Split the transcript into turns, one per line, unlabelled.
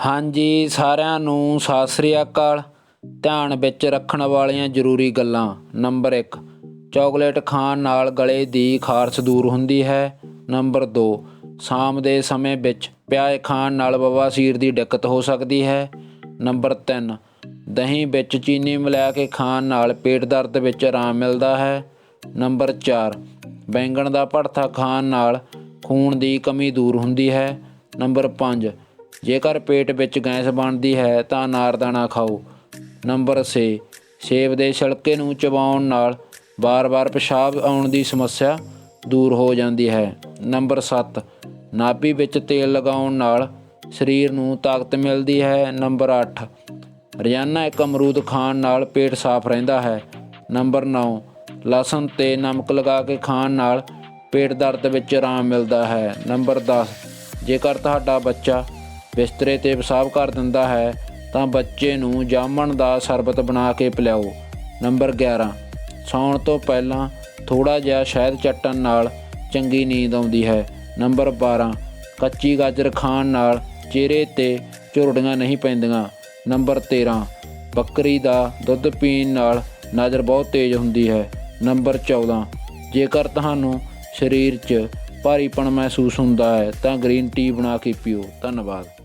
ਹਾਂਜੀ, ਸਾਰਿਆਂ ਨੂੰ ਸਤਿ ਸ੍ਰੀ ਅਕਾਲ। ਧਿਆਨ ਵਿੱਚ ਰੱਖਣ ਵਾਲੀਆਂ ਜ਼ਰੂਰੀ ਗੱਲਾਂ। ਨੰਬਰ 1 ਚਾਕਲੇਟ ਖਾਣ ਨਾਲ ਗਲੇ ਦੀ ਖਾਰਸ਼ ਦੂਰ ਹੁੰਦੀ ਹੈ। ਨੰਬਰ 2 ਸ਼ਾਮ ਦੇ ਸਮੇਂ ਵਿੱਚ ਪਿਆਜ਼ ਖਾਣ ਨਾਲ ਬਵਾਸੀਰ ਦੀ ਦਿੱਕਤ ਹੋ ਸਕਦੀ ਹੈ। ਨੰਬਰ 3 ਦਹੀਂ ਵਿੱਚ ਚੀਨੀ ਮਿਲਾ ਕੇ ਖਾਣ ਨਾਲ ਪੇਟ ਦਰਦ ਵਿੱਚ ਆਰਾਮ ਮਿਲਦਾ ਹੈ। ਨੰਬਰ 4 ਬੈਂਗਣ ਦਾ ਭੜਥਾ ਖਾਣ ਨਾਲ ਖੂਨ ਦੀ ਕਮੀ ਦੂਰ ਹੁੰਦੀ ਹੈ। ਨੰਬਰ 5 ਜੇਕਰ ਪੇਟ ਵਿੱਚ ਗੈਸ ਬਣਦੀ ਹੈ ਤਾਂ ਨਾਰਦਾਣਾ ਖਾਓ। ਨੰਬਰ 6 ਸੇਬ ਦੇ ਛਿਲਕੇ ਨੂੰ ਚਬਾਉਣ ਨਾਲ ਵਾਰ-ਵਾਰ ਪਿਸ਼ਾਬ ਆਉਣ ਦੀ ਸਮੱਸਿਆ ਦੂਰ ਹੋ ਜਾਂਦੀ ਹੈ। ਨੰਬਰ 7 ਨਾਭੀ ਵਿੱਚ ਤੇਲ ਲਗਾਉਣ ਨਾਲ ਸਰੀਰ ਨੂੰ ਤਾਕਤ ਮਿਲਦੀ ਹੈ। ਨੰਬਰ 8 ਰੋਜ਼ਾਨਾ ਇੱਕ ਅਮਰੂਦ ਖਾਣ ਨਾਲ ਪੇਟ ਸਾਫ਼ ਰਹਿੰਦਾ ਹੈ। ਨੰਬਰ 9 ਲਸਣ ਤੇ ਨਮਕ ਲਗਾ ਕੇ ਖਾਣ ਨਾਲ ਪੇਟ ਦਰਦ ਵਿੱਚ ਆਰਾਮ ਮਿਲਦਾ ਹੈ। ਨੰਬਰ 10 ਜੇਕਰ ਤੁਹਾਡਾ ਬੱਚਾ ਬਿਸਤਰੇ ਤੇ ਪਿਸ਼ਾਬ ਕਰ ਦਿੰਦਾ ਹੈ, ਤਾਂ ਬੱਚੇ ਨੂੰ ਜਾਮਣ ਦਾ ਸ਼ਰਬਤ ਬਣਾ ਕੇ ਪਿਲਾਓ। ਨੰਬਰ 11 ਸੌਣ ਤੋਂ ਪਹਿਲਾਂ ਥੋੜਾ ਜਿਹਾ ਸ਼ਹਿਦ ਚੱਟਣ ਨਾਲ ਚੰਗੀ ਨੀਂਦ ਆਉਂਦੀ ਹੈ। ਨੰਬਰ 12 ਕੱਚੀ ਗਾਜਰ ਖਾਣ ਨਾਲ ਚਿਹਰੇ ਤੇ ਝੁਰੜੀਆਂ ਨਹੀਂ ਪੈਂਦੀਆਂ। ਨੰਬਰ 13 ਬੱਕਰੀ ਦਾ ਦੁੱਧ ਪੀਣ ਨਾਲ ਨਜ਼ਰ ਬਹੁਤ ਤੇਜ਼ ਹੁੰਦੀ ਹੈ। ਨੰਬਰ 14 ਜੇਕਰ ਤੁਹਾਨੂੰ ਸਰੀਰ 'ਚ ਭਾਰੀਪਣ ਮਹਿਸੂਸ ਹੁੰਦਾ ਹੈ, ਤਾਂ ਗ੍ਰੀਨ ਟੀ ਬਣਾ ਕੇ ਪੀਓ। ਧੰਨਵਾਦ।